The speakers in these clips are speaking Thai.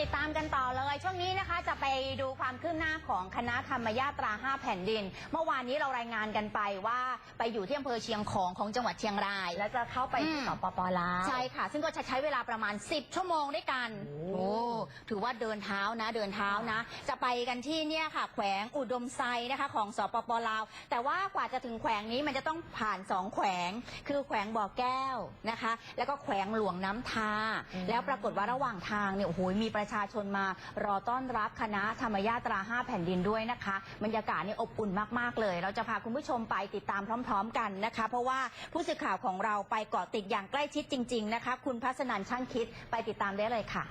ติดตามกันต่อเลย ช่วงนี้นะคะจะไปดูความคืบหน้าของคณะธรรมยาตรา 5 แผ่นดิน เมื่อวานนี้เรารายงานกันไปว่าไปอยู่ที่อำเภอเชียงของของจังหวัดเชียงราย แล้วจะเข้าไปที่อืม สปปลาว ใช่ค่ะ ซึ่งก็จะใช้เวลาประมาณ 10 ชั่วโมงด้วยกันโอ้ถือว่าเดินเท้านะ เดินเท้านะ จะไปกันที่เนี่ยค่ะ แขวงอุดมไซนะคะ ของสปปลาว แต่ว่ากว่าจะถึงแขวงนี้มันจะต้องผ่านสองแขวง คือแขวงบ่อแก้วนะคะ แล้วก็แขวงหลวงน้ำทาแล้วปรากฏว่าระหว่างทางเนี่ยโอ้โหมีประชาชนมารอต้อนรับคณะธรรมยาตรา 5 แผ่นดินด้วยนะคะบรรยากาศนี่อบอุ่นมากๆเลย เราจะพาคุณผู้ชมไปติดตามพร้อม ๆ กันนะคะ เพราะว่าผู้สื่อข่าวของเราไปเกาะติดอย่างใกล้ชิดจริง ๆ นะคะ คุณพัฒนันช่างคิดไปติดตามได้เลยค่ะ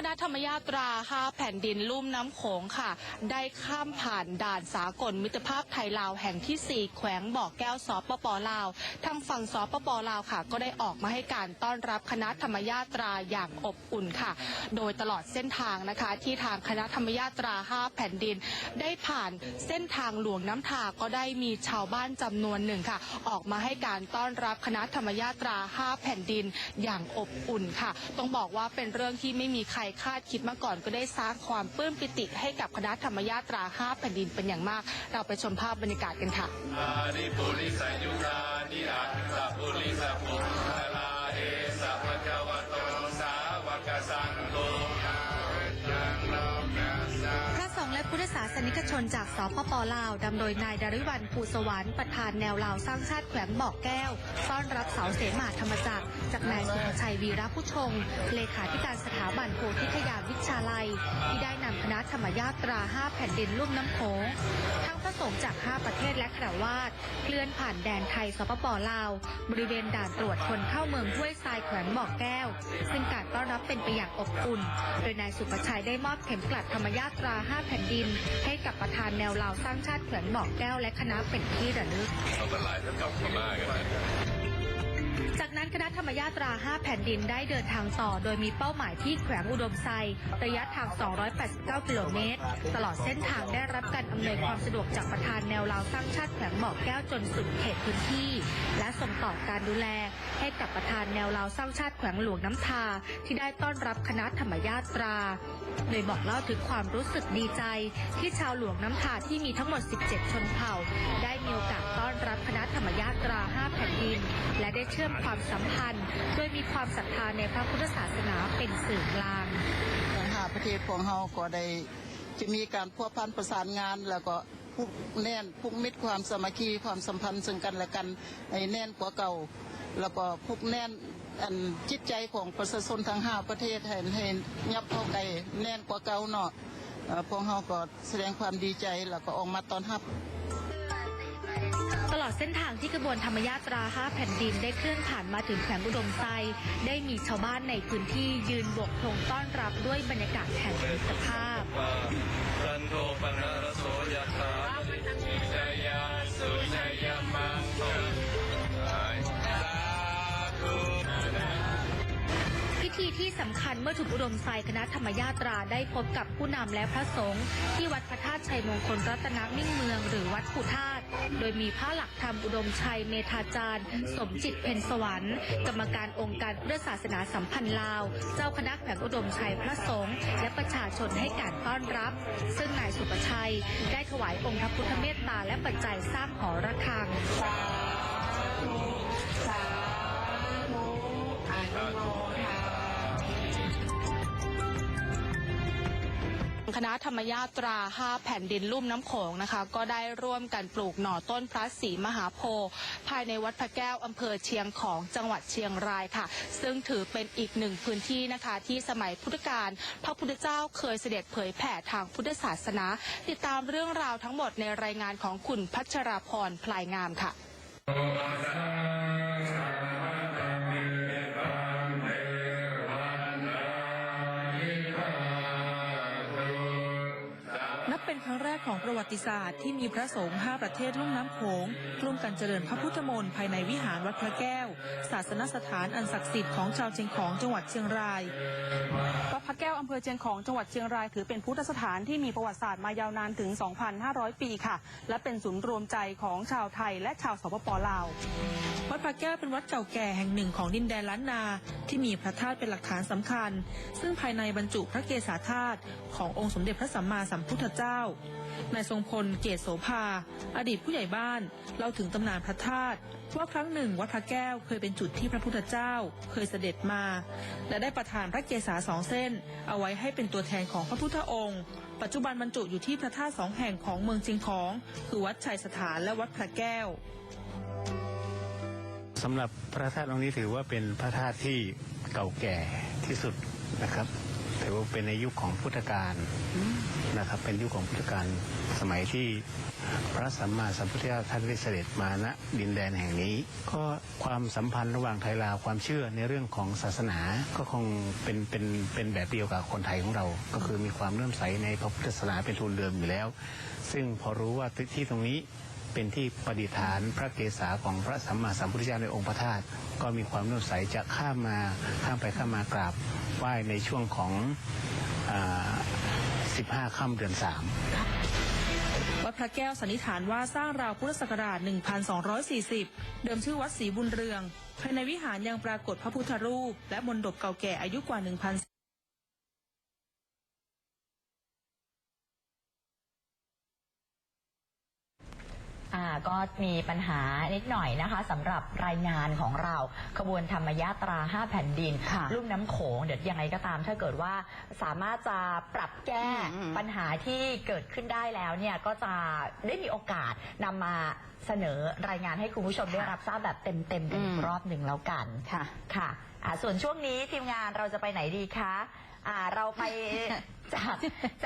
คณะธรรมยาตรา5แผ่นดินลุ่มน้ำโขงค่ะ ได้ข้ามผ่านด่านสากลมิตรภาพไทยลาวแห่งที่ 4 แขวงบ่อแก้วสปปลาว ทางฝั่งสปปลาวค่ะ ก็ได้ออกมาให้การต้อนรับคณะธรรมยาตราอย่างอบอุ่นค่ะ โดยตลอดเส้นทางนะคะ ที่ทางคณะธรรมยาตรา 5 แผ่นดิน ได้ผ่านเส้นทางหลวงน้ำทาก็ได้มีชาวบ้านจำนวนหนึ่งค่ะ ออกมาให้การต้อนรับคณะธรรมยาตรา 5 แผ่นดินอย่างอบอุ่นค่ะ ต้องบอกว่าเป็นเรื่องที่ไม่มีใครคาดคิดมาก่อนก็ได้สร้างความปลื้มปิติให้กับคณะธรรมยาตรา5แผ่นดินเป็นอย่างมาก เราไปชมภาพบรรยากาศกันค่ะ สนิกชนจากสปปลาวดำโดยนายดาริวันภูสวรรค์ประธานแนวลาวสร้างชาติแขวงบอกแก้วต้อนรับเสาเสมาธรรมจักรจากนายสุภชัยวีระผู้ชง เลขาธิการสถาบันโพธิคยาวิชาลัย ที่ได้นำคณะธรรมยาตรา 5 แผ่นดินลุ่มน้ำโขงทั้งพระสงฆ์จาก 5 ประเทศและคราวาสเคลื่อนผ่านแดนไทยสปปลาว บริเวณด่านตรวจคนเข้าเมืองห้วยทรายแขวงบอกแก้ว ซึ่งการต้อนรับเป็นไปอย่างอบอุ่น โดยนายสุประชัยได้มอบเข็มกลัดธรรมยาตรา 5 แผ่นดินให้กับประธานแนวลาวสร้างชาติแขวงบอกแก้วและคณะเป็นที่ระลึกเอาตลาดจะกลับมาม่ากันนะ จากนั้นคณะธรรมยาตรา 5 แผ่นดินได้เดินทางต่อ โดยมีเป้าหมายที่แขวงอุดมไซระยะทาง 289 กิโลเมตร ตลอดเส้นทางได้รับการอำนวยความสะดวกจากประธานแนวลาวสร้างชาติแขวงบอกแก้วจนสุดเขตพื้นที่ และส่งต่อการดูแล ให้กับประธานแนวลาวสร้างชาติแขวงหลวงน้ำทา ที่ได้ต้อนรับคณะธรรมยาตราโดยบอกเล่าถึงความรู้สึกดีใจ ที่ชาวหลวงน้ำทาที่มีทั้งหมด 17 ชนเผ่า ได้มี ตราแผ่นดิน และได้เชื่อมความสัมพันธ์ โดยมีความศรัทธาในพระพุทธศาสนาเป็นสื่อกลางทั้งห้าประเทศของเราก็ได้จะมีการพัวพันประสานงานแล้วก็ผูกแน่นผูกมิตรความสามัคคีความสัมพันธ์ซึ่งกันและกันให้แน่นกว่าเก่า แล้วก็ผูกแน่นอันจิตใจของประชาชนทั้งห้าประเทศให้ให้ยับเข้าไกลแน่นกว่าเก่าเนาะเอ่อพวกเราก็แสดงความดีใจแล้วก็ออกมาตอนรับ ลอดเส้นทางที่กระบวนธรรมยาตรา5แผ่นดินได้เคลื่อนผ่านมาถึงแขวงอุดมไซได้มีชาวบ้านในพื้นที่ยืนโบกธงต้อนรับด้วยบรรยากาศแห่งมิตรภาพสันโทปนรโสยถาชยาสุชยมังคพิธีที่สำคัญเมื่อถูกอุดมไซคณะธรรมยาตราได้พบกับผู้นำและพระสงฆ์ที่วัดพระธาตุชัยมงคลรัตนมิ่งเมืองหรือวัดผูธา โดยมีพระหลักธรรมอุดมชัยเมธาจารย์ สมจิตเพ็ญสวรรค์ กรรมการองค์การพุทธศาสนาสัมพันธ์ลาว เจ้าคณะแขวงอุดมชัยพระสงฆ์และประชาชนให้การต้อนรับ ซึ่งนายสุประชัยได้ถวายองค์พระพุทธเมตตาและปัจจัยสร้างหอระฆัง คณะธรรมยาตรา 5 แผ่นดินลุ่มน้ำโขงนะคะ ก็ได้ร่วมกันปลูกหน่อต้นพระศรีมหาโพธิ์ภายในวัดพระแก้วอำเภอเชียงของจังหวัดเชียงรายค่ะ ซึ่งถือเป็นอีกหนึ่งพื้นที่นะคะ ที่สมัยพุทธกาลพระพุทธเจ้าเคยเสด็จเผยแผ่ทางพุทธศาสนา ติดตามเรื่องราวทั้งหมดในรายงานของคุณพัชราพรพลายงามค่ะ รั้งแรกของประวัติศาสตร์ที่มีพระสงฆ์ห้าประเทศลุ่มน้ำโขงร่วมกันเจริญพระพุทธมนต์ภายในวิหารวัดพระแก้ว ศาสนสถานอันศักดิ์สิทธิ์ของชาวเชียงของจังหวัดเชียงรายวัดพระแก้วอำเภอเชียงของจังหวัดเชียงรายถือเป็นพุทธสถานที่มีประวัติศาสตร์มายาวนานถึง 2,500 ปีค่ะ และเป็นศูนย์รวมใจของชาวไทยและชาวสปปลาววัดพระแก้วเป็นวัดเก่าแก่แห่งหนึ่งของดินแดนล้านนา ที่มีพระธาตุเป็นหลักฐานสำคัญ ซึ่งภายในบรรจุพระเกศาธาตุขององค์สมเด็จพระสัมมาสัมพุทธเจ้านายทรงพลเกศโสภา อดีตผู้ใหญ่บ้านเล่าถึงตำนานพระธาตุว่าครั้งหนึ่งวัดพระแก้วเคยเป็นจุดที่พระพุทธเจ้าเคยเสด็จมา และได้ประทานพระเกศาสองเส้น เอาไว้ให้เป็นตัวแทนของพระพุทธองค์ ปัจจุบันบรรจุอยู่ที่พระธาตุสองแห่งของเมืองเชียงของ คือวัดชัยสถานและวัดพระแก้วสำหรับพระธาตุองค์นี้ถือว่าเป็นพระธาตุที่เก่าแก่ที่สุดนะครับ ถือว่าเป็นในยุคของพุทธกาลนะครับ เป็นยุคของพุทธกาลสมัยที่พระสัมมาสัมพุทธเจ้าท่านได้เสด็จมาณดินแดนแห่งนี้ ก็ความสัมพันธ์ระหว่างไทยลาวความเชื่อในเรื่องของศาสนาก็คงเป็นเป็นเป็นแบบเดียวกับคนไทยของเรา ก็คือมีความเลื่อมใสในพระพุทธศาสนาเป็นทุนเดิมอยู่แล้ว ซึ่งพอรู้ว่าที่ตรงนี้เป็นที่ประดิษฐานพระเกศาของพระสัมมาสัมพุทธเจ้าในองค์พระธาตุก็มีความเลื่อมใสจะข้ามมาข้ามไปข้ามมากราบ ไหว้ในช่วงของอ15 ค่ำเดือน 3วัดพระแก้วสันนิษฐานว่าสร้างราวพุทธศักราช 1240 เดิมชื่อวัดศรีบุญเรือง ภายในวิหารยังปรากฏพระพุทธรูป และมณฑปเก่าแก่อายุกว่า 1,000 ก็มีปัญหานิดหน่อยนะคะสำหรับรายงานของเราขบวนธรรมยาตรา 5 แผ่นดิน ค่ะลุ่มน้ำโขงเดี๋ยวยังไงก็ตาม ถ้าเกิดว่าสามารถจะปรับแก้อืม ปัญหาที่เกิดขึ้นได้แล้วเนี่ยก็จะได้มีโอกาสนำมาเสนอรายงานให้คุณผู้ชมได้รับทราบแบบเต็มๆกันอีกรอบหนึ่งแล้วกัน ค่ะ ค่ะอ่าส่วนช่วงนี้ทีมงานเราจะไปไหนดีคะอ่าเราไป จาก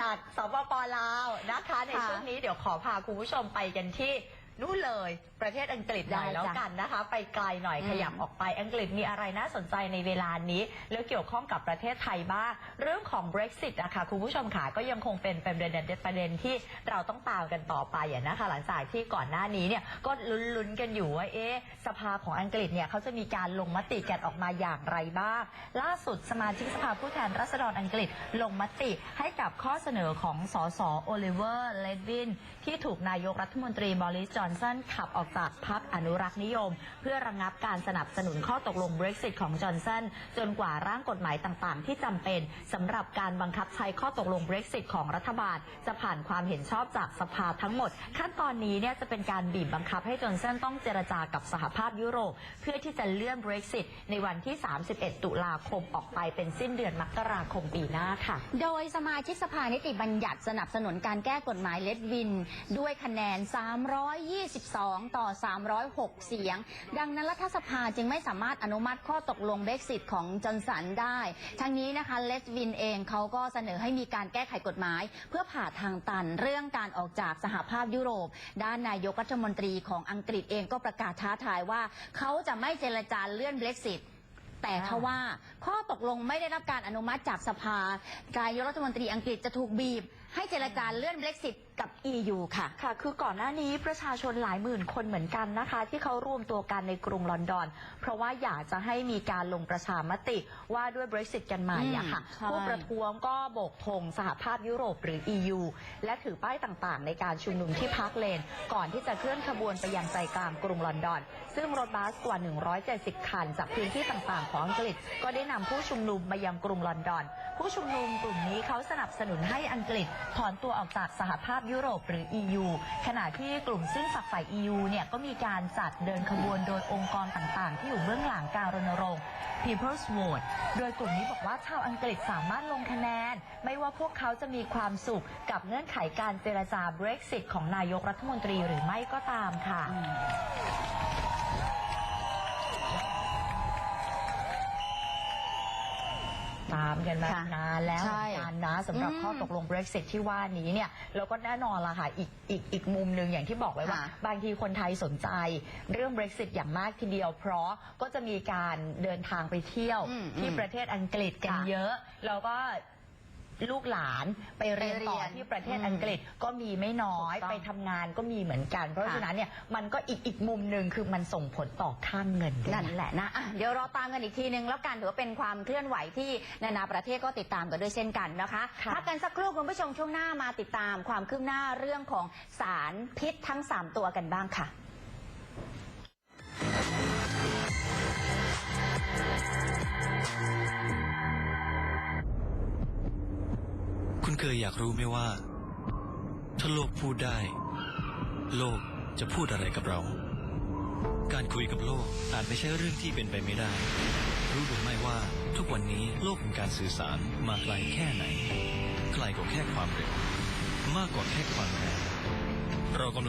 จากสปปลาวนะคะ ในค่ะช่วงนี้เดี๋ยวขอพาคุณผู้ชมไปกันที่ นู่นเลยประเทศอังกฤษหน่อยได้จ้ะ แล้วกันนะคะ ไปไกลหน่อยอืมขยับออกไปอังกฤษมีอะไรน่าสนใจในเวลานี้ แล้วเกี่ยวข้องกับประเทศไทยบ้าง เรื่องของ Brexit อะค่ะคุณผู้ชมค่ะก็ยังคงเป็นเป็นประเด็นประเด็นที่เราต้องตามกันต่อไปอะนะคะ หลังจากที่ก่อนหน้านี้เนี่ยก็ลุ้นๆกันอยู่ว่าเอ๊ะสภาของอังกฤษเนี่ยเขาจะมีการลงมติกันออกมาอย่างไรบ้าง ล่าสุดสมาชิกสภาผู้แทนราษฎรอังกฤษลงมติให้กับข้อเสนอของสสโอลิเวอร์เลดวินที่ถูกนายกรัฐมนตรีบอริสจอนสันขับออกจากพรรคอนุรักษ์นิยม เพื่อระงับการสนับสนุนข้อตกลง Brexit ของจอห์นสันจนกว่าร่างกฎหมายต่างๆ ที่จำเป็นสำหรับการบังคับใช้ข้อตกลง Brexit ของรัฐบาล จะผ่านความเห็นชอบจากสภาทั้งหมด ขั้นตอนนี้เนี่ยจะเป็นการบีบบังคับให้จอห์นสันต้องเจรจากับสหภาพยุโรป เพื่อที่จะเลื่อน Brexit ในวันที่ 31 ตุลาคมออกไปเป็นสิ้นเดือนมกราคมปีหน้าค่ะ โดยสมาชิกสภานิติบัญญัติสนับสนุนการแก้กฎหมายเลดวิน ด้วยคะแนน 320 22 ต่อ 306 เสียง ดังนั้นรัฐสภาจึงไม่สามารถอนุมัติข้อตกลงเบรกซิตของจอห์นสันได้ ทั้งนี้นะคะเลดวินเองเขาก็เสนอให้มีการแก้ไขกฎหมาย เพื่อผ่าทางตันเรื่องการออกจากสหภาพยุโรป ด้านนายกรัฐมนตรีของอังกฤษเองก็ประกาศท้าทายว่า เขาจะไม่เจรจาเลื่อนเบรกซิตแต่ทว่าข้อตกลงไม่ได้รับการอนุมัติจากสภานายกรัฐมนตรีอังกฤษจะถูกบีบ ให้เจรจาเลื่อนเบรกซิตกับ EU ค่ะ ค่ะ คือก่อนหน้านี้ประชาชนหลายหมื่นคนเหมือนกันนะคะ ที่เขารวมตัวกันในกรุงลอนดอน เพราะว่าอยากจะให้มีการลงประชามติว่าด้วย Brexit กันใหม่อะค่ะ อืมใช่ ผู้ประท้วงก็โบกธงสหภาพยุโรปหรือ EU และถือป้ายต่างๆ ในการชุมนุมที่พาร์คเลน ก่อนที่จะเคลื่อนขบวนไปยังใจกลางกรุงลอนดอน ซึ่งรถบัสกว่า 170 คัน จากพื้นที่ต่างๆ ของอังกฤษ ก็ได้นำผู้ชุมนุมมายังกรุงลอนดอน ผู้ชุมนุมกลุ่มนี้เขาสนับสนุนให้อังกฤษถอนตัวออกจากสหภาพยุโรปหรือ EU ขณะที่กลุ่มซึ่งฝักฝ่าย EU เนี่ยก็มีการจัดเดินขบวนโดยองค์กรต่างๆ ที่อยู่เบื้องหลังการรณรงค์ People's Vote โดยกลุ่มนี้บอกว่าชาวอังกฤษสามารถลงคะแนน ไม่ว่าพวกเขาจะมีความสุขกับเงื่อนไขการเจรจา Brexit ของนายกรัฐมนตรีหรือไม่ก็ตามค่ะ ตามกันมาค่ะนานแล้วใช่นานนะสำหรับอืมข้อตกลง Brexit ที่ว่านี้เนี่ยแล้วก็แน่นอนละค่ะอีกอีกอีกมุมหนึ่งอย่างที่บอกไว้ว่า ค่ะบางทีคนไทยสนใจ เรื่อง Brexit อย่างมากทีเดียว เพราะก็จะมีการเดินทางไปเที่ยวอืมที่อืมประเทศอังกฤษกันค่ะเยอะ แล้วก็ ลูกหลานไปเรียนต่อไปเรียนที่ประเทศอืมอังกฤษก็มีไม่น้อยถูกต้องไปทำงานก็มีเหมือนกัน เพราะค่ะ ฉะนั้นเนี่ยมันก็อีกอีกมุมหนึ่งคือมันส่งผลต่อค่าเงินด้วยนั่นแหละนะอะเดี๋ยวเราตามกันอีกทีนึงแล้วกันถือว่าเป็นความเคลื่อนไหวที่นานาประเทศก็ติดตามกันด้วยเช่นกันนะคะค่ะพักกันสักครู่คุณผู้ชมช่วงหน้ามาติดตามความคืบหน้าเรื่องของสารพิษทั้ง 3 ตัวกันบ้างค่ะ เคยอยากรู้ไหมว่า ถ้าโลกพูดได้ โลกจะพูดอะไรกับเรา การคุยกับโลกอาจไม่ใช่เรื่องที่เป็นไปไม่ได้ รู้หรือไม่ว่าทุกวันนี้โลกของการสื่อสารมาไกลแค่ไหนไกลกว่าแค่ความเร็วมากกว่าแค่ความแรงเรากำลัง